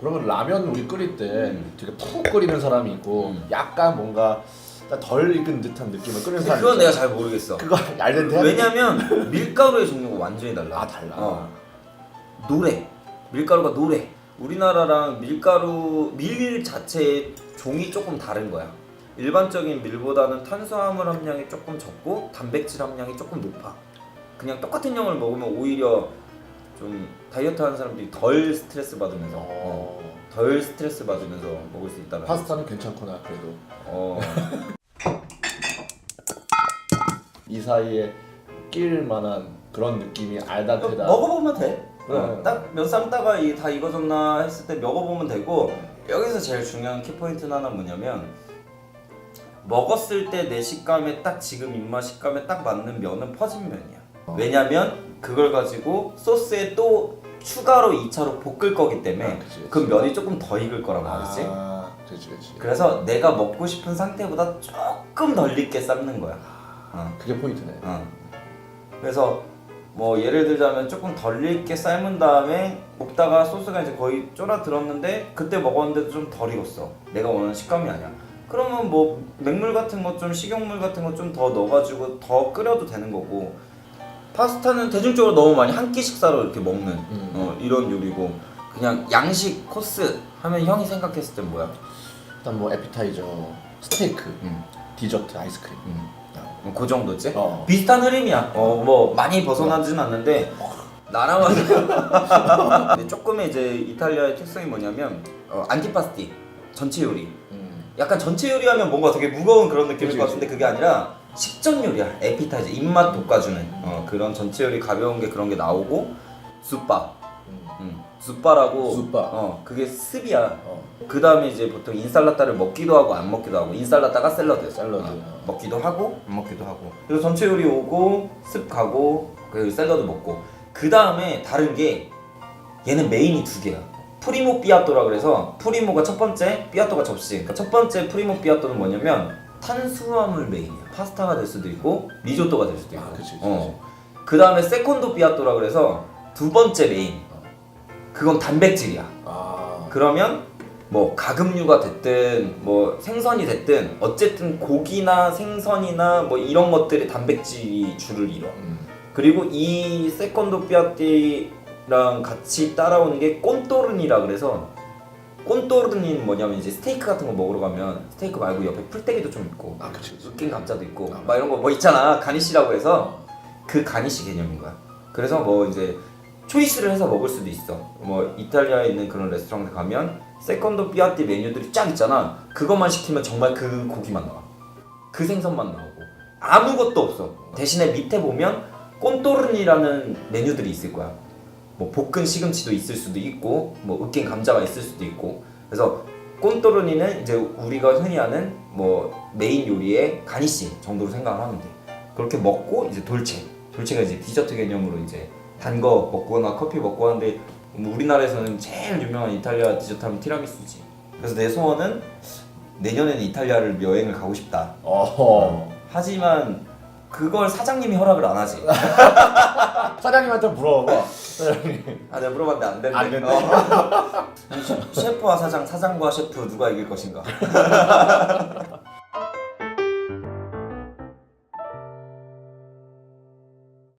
그러면 라면 우리 끓일 때 음. 되게 푹 끓이는 사람이 있고 음. 약간 뭔가 덜 익은 듯한 느낌을 끓이는 사람이 그건 내가 있잖아. 잘 모르겠어. 그거 알덴테? 왜냐면 밀가루의 종류가 완전히 달라. 아 달라 어. 노래. 밀가루가 노래. 우리나라랑 밀가루 밀 자체의 종이 조금 다른 거야. 일반적인 밀보다는 탄수화물 함량이 조금 적고 단백질 함량이 조금 높아. 그냥 똑같은 양을 먹으면 오히려 좀 다이어트 하는 사람들이 덜 스트레스 받으면서 어, 어. 덜 스트레스 받으면서 먹을 수 있다는 파스타는 괜찮구나 그래도 어. 이 사이에 낄 만한 그런 느낌이 알단테다 먹어보면 돼. 네. 어, 딱몇 이다 익어졌나 했을 때 먹어보면 되고 여기서 제일 중요한 키포인트는 하나 뭐냐면 먹었을 때 내 식감에 딱 지금 입맛 식감에 딱 맞는 면은 퍼진 면이야. 왜냐면 그걸 가지고 소스에 또 추가로 2차로 볶을 거기 때문에 아, 그치, 그치. 그 면이 조금 더 익을 거란 말이지. 아 그렇지 그렇지 그래서 내가 먹고 싶은 상태보다 조금 덜 익게 삶는 거야. 어. 그게 포인트네 어. 그래서 뭐 예를 들자면 조금 덜 익게 삶은 다음에 먹다가 소스가 이제 거의 쫄아 들었는데 그때 먹었는데도 좀 덜 익었어. 내가 원하는 식감이 아니야. 그러면 뭐 맹물 같은 거 좀 식용물 같은 거 좀 더 넣어가지고 더 끓여도 되는 거고 파스타는 대중적으로 너무 많이 한 끼 식사로 이렇게 먹는 음. 어, 이런 요리고 그냥 양식 코스 하면 형이 생각했을 땐 뭐야? 일단 뭐 에피타이저 스테이크 음. 디저트 아이스크림 음. 아, 그 정도지? 어. 비슷한 흐름이야. 어, 뭐 많이 벗어나진 않는데 완전 근데 조금의 이제 이탈리아의 특성이 뭐냐면 어, 안티파스티 전체 요리. 음. 약간 전체 요리하면 뭔가 되게 무거운 그런 느낌일 그치, 것 같은데 그게 아니라 식전 요리야. 에피타이저 입맛 돋궈주는 어, 그런 전체 요리 가벼운 게 그런 게 나오고 쑥바. 음. 음, 쑥바라고. 쑥바. 어, 그게 습이야. 어. 그 다음에 이제 보통 인살라다를 먹기도 하고 안 먹기도 하고 인살라다가 샐러드 샐러드. 어, 먹기도 하고 안 먹기도 하고 그래서 전체 요리 오고 습 가고 그 샐러드 먹고 그 다음에 다른 게 얘는 메인이 두 개야 프리모 삐아또라 그래서 프리모가 첫 번째 삐아또가 접시 그러니까 첫 번째 프리모 삐아또는 뭐냐면 탄수화물 메인이야 파스타가 될 수도 있고 리조또가 될 수도 있고 아, 그치, 그치, 어. 그 다음에 세콘도 삐아또라 그래서 두 번째 메인 그건 단백질이야 아 그러면 뭐 가금류가 됐든 뭐 생선이 됐든 어쨌든 고기나 생선이나 뭐 이런 것들의 단백질이 줄을 이뤄. 음. 그리고 이 세컨도 삐아띠랑 같이 따라오는 게 꼰또르니라 그래서 꼰또르니는 뭐냐면 이제 스테이크 같은 거 먹으러 가면 스테이크 말고 옆에 풀떼기도 좀 있고 아 그치 그치 으깬 감자도 있고 아. 막 이런 거 뭐 있잖아 가니쉬라고 해서 그 가니쉬 개념인 거야. 그래서 뭐 이제 초이스를 해서 먹을 수도 있어. 뭐 이탈리아에 있는 그런 레스토랑에 가면 세컨도 삐아띠 메뉴들이 쫙 있잖아. 그것만 시키면 정말 그 고기만 나와. 그 생선만 나오고 아무것도 없어. 대신에 밑에 보면 꼰또르니라는 메뉴들이 있을 거야. 뭐 볶은 시금치도 있을 수도 있고 뭐 으깬 감자가 있을 수도 있고 그래서 꼰또르니는 이제 우리가 흔히 아는 뭐 메인 요리의 가니쉬 정도로 생각을 하면 돼. 그렇게 먹고 이제 돌체. 돌체가 이제 디저트 개념으로 이제 단 거 먹거나 커피 먹고 하는데 뭐 우리나라에서는 제일 유명한 이탈리아 디저트 하면 티라미수지. 그래서 내 소원은 내년에는 이탈리아를 여행을 가고 싶다. 어허 하지만 그걸 사장님이 허락을 안 하지. 사장님한테 물어봐 사장님 아 내가 물어봤는데 안 된대. 안 된대? 어. 셰- 셰프와 사장, 사장과 셰프 누가 이길 것인가?